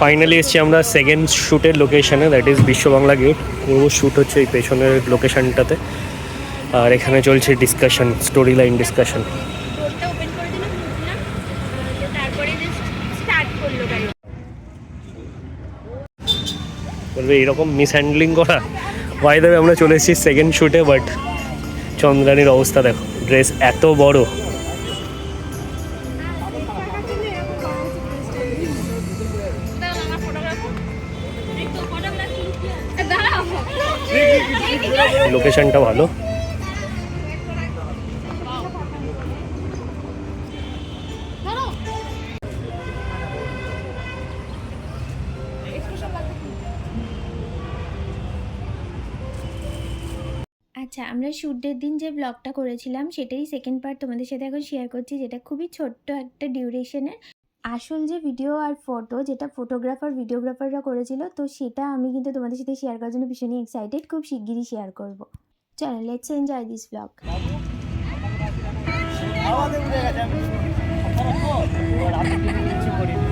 Finally এসেছি আমরা second শ্যুটের লোকেশনে দ্যাট ইজ বিশ্ব বাংলা গেট পুরো শ্যুট হচ্ছে এই পেছনের লোকেশনটাতে আর এখানে চলছে ডিসকাশন স্টোরি লাইন ডিসকাশন বলবে এরকম মিস হ্যান্ডলিং করা ওয়াই দেবে আমরা চলে এসেছি সেকেন্ড শ্যুটে বাট চন্দ্রানীর অবস্থা দেখো। ড্রেস এত বড়। লোকেশনটা ভালো। আচ্ছা আমরা শ্যুটের দিন যে ব্লগটা করেছিলাম সেটাই সেকেন্ড পার্ট তোমাদের সাথে এখন শেয়ার করছি, যেটা খুবই ছোট্ট একটা ডিউরেশনের আসল যে ভিডিও আর ফটো যেটা ফটোগ্রাফার ভিডিওগ্রাফাররা করেছিল, তো সেটা আমি কিন্তু তোমাদের সাথে শেয়ার করার জন্য ভীষণই এক্সাইটেড খুব শিগগিরই শেয়ার করব। চলো লেটস এনজয় দিস ব্লগ বাবা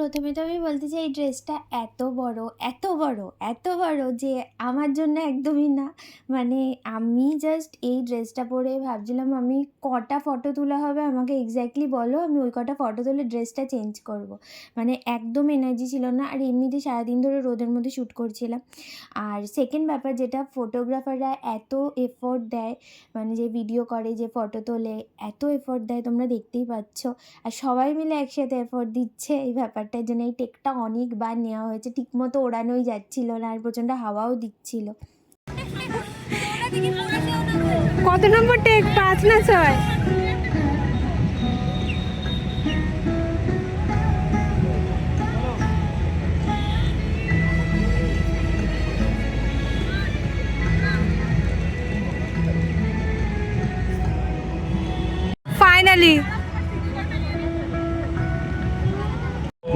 প্রথমে তো আমি বলতে চাই, এই ড্রেসটা এত বড় এত বড় এত বড় যে আমার জন্য একদমই না। মানে আমি জাস্ট এই ড্রেসটা পরে ভাবছিলাম, আমি কটা ফটো তোলা হবে আমাকে এক্স্যাক্টলি বলো, আমি ওই কটা ফটো তুলে ড্রেসটা চেঞ্জ করব। মানে একদম এনার্জি ছিল না, আর এমনিতে সারাদিন ধরে রোদের মধ্যে শ্যুট করছিলাম। আর সেকেন্ড ব্যাপার যেটা ফটোগ্রাফাররা এত এফোর্ট দেয় মানে যে ভিডিও করে, যে ফটো তোলে, এত এফোর্ট দেয়, তোমরা দেখতেই পাচ্ছ। আর সবাই মিলে একসাথে এফোর্ট দিচ্ছে এই ব্যাপারটার জন্য এই টেকটা অনেকবার নেওয়া হয়েছে। ঠিকমতো ওড়ানোই যাচ্ছিল না আর প্রচণ্ড হাওয়াও দিচ্ছিল। কত নম্বর টেক? পাঁচ না ছয়? ফাইনালি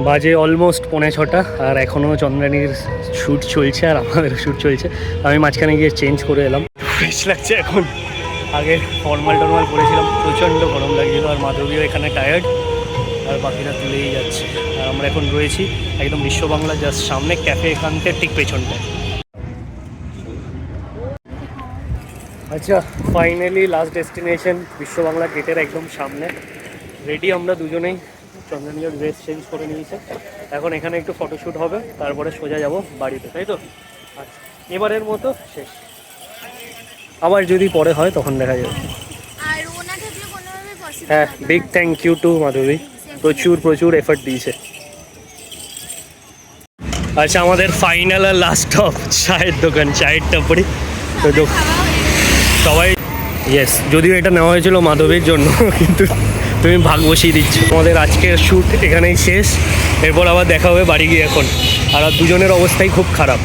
বাজে অলমোস্ট পৌনে ছটা আর এখনও চন্দ্রানীর শ্যুট চলছে আর আমাদের শ্যুট চলছে। আমি মাঝখানে গিয়ে চেঞ্জ করে এলাম। ফ্রেশ লাগছে এখন। আগে ফর্মাল টর্মাল করেছিলাম প্রচণ্ড গরম লাগছিল আর মাধবীও এখানে টায়ার্ড আর বাকিরা তুলেই যাচ্ছে। আর আমরা এখন রয়েছি একদম বিশ্ব বাংলা জাস্ট সামনে ক্যাফে এখান থেকে ঠিক পেছনটায়। আচ্ছা ফাইনালি লাস্ট ডেস্টিনেশন বিশ্ব বাংলা গেটের একদম সামনে। রেডি আমরা দুজনেই? চন্দ্রনীয় ড্রেস চেঞ্জ করে নিয়েছে। এখন এখানে একটু ফটোশ্যুট হবে তারপরে সোজা যাব বাড়িতে তাই তো? আচ্ছা এবারের মতো শেষ। আবার যদি পরে হয় তখন দেখা যাবে। হ্যাঁ big thank you to Madhavi. প্রচুর প্রচুর এফর্ট দিয়েছে। আচ্ছা আমাদের ফাইনাল আর লাস্ট স্টপ চায়ের দোকান চায়ের টাপড়ি তো সবাই ইয়েস যদিও এটা নেওয়া হয়েছিল মাধবীর জন্য কিন্তু তুমি ভাগ বসিয়ে দিচ্ছ। আমাদের আজকের শ্যুট এখানেই শেষ। এরপর আবার দেখা হবে বাড়ি গিয়ে এখন। আর দুজনের অবস্থাই খুব খারাপ।